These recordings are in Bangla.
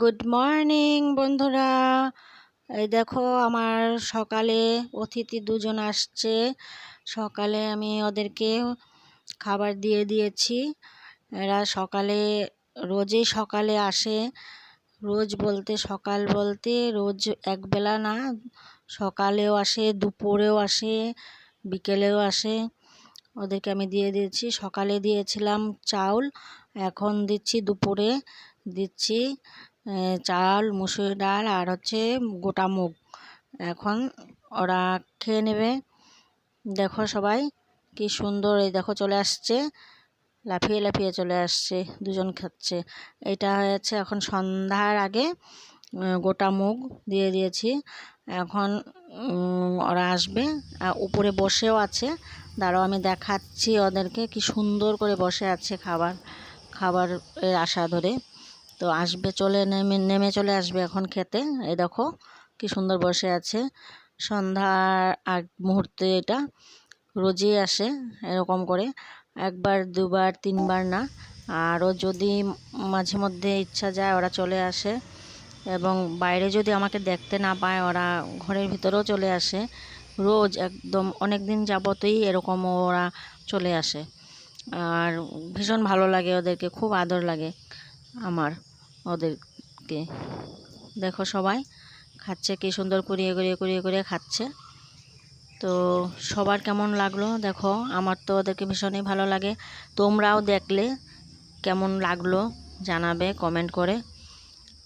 গুড মর্নিং বন্ধুরা। এই দেখো, আমার সকালে অতিথি দুজন আসছে। সকালে আমি ওদেরকে খাবার দিয়ে দিয়েছি। এরা সকালে, রোজই সকালে আসে। রোজ বলতে, সকাল বলতে রোজ একবেলা না, সকালেও আসে, দুপুরেও আসে, বিকেলেও আসে। ওদেরকে আমি দিয়ে দিয়েছি। সকালে দিয়েছিলাম চাউল, এখন দিচ্ছি দুপুরে, দিচ্ছি চাল, মুসুর ডাল আর হচ্ছে গোটা মুগ। এখন ওরা খেয়ে নেবে। দেখো সবাই কি সুন্দর এই দেখো চলে আসছে। লাফিয়ে লাফিয়ে চলে আসছে, দুজন খাচ্ছে। এটা হয়েছে এখন সন্ধ্যার আগে গোটা মুগ দিয়ে দিয়েছি। এখন ওরা আসবে। উপরে বসেও আছে। দাঁড়াও, আমি দেখাচ্ছি ওদেরকে কি সুন্দর করে বসে আছে খাবার খাবার আশা ধরে। তো আসবে, চলে নেমে নেমে চলে আসবে এখন খেতে। এই দেখো কি সুন্দর বসে আছে। সন্ধ্যার আগ মুহূর্তে এটা রোজই আসে এরকম করে। একবার, দুবার, তিনবার না। আরও যদি মাঝে মধ্যে ইচ্ছা যায় ওরা চলে আসে এবং বাইরে যদি আমাকে দেখতে না পায় ওরা ঘরের ভিতরেও চলে আসে। রোজ একদম অনেক দিন যাবতই এরকম ওরা চলে আসে। আর ভীষণ ভালো লাগে ওদেরকে, খুব আদর লাগে আমার। ওদেরকে। দেখো সবাই খাচ্ছে, কি সুন্দর কুড়িয়ে কুড়িয়ে কুড়িয়ে কুড়িয়ে খাচ্ছে। তো সবার কেমন লাগল? দেখো, আমার তো ওদেরকে ভীষণই ভালো লাগে। তোমরাও দেখলে কেমন লাগল জানাবে কমেন্ট করে।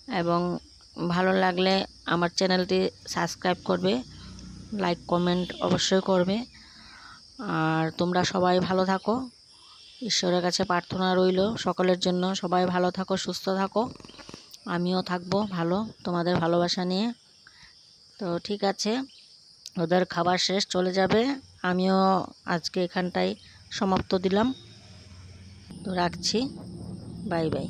এবং ভালো লাগলে আমার চ্যানেলটি সাবস্ক্রাইব করবে, লাইক, কমেন্ট অবশ্যই করবে। আর তোমরা সবাই ভালো থাকো। ঈশ্বরের কাছে প্রার্থনা রইল। সকলের জন্য সবাই ভালো থাকো, সুস্থ থাকো। আমিও থাকব ভালো, তোমাদের ভালোবাসা নিয়ে। তো ঠিক আছে, ওদের খাবার শেষ, চলে যাবে। আমিও আজকে এখানটাই সমাপ্ত দিলাম। তো রাখছি। Bye bye.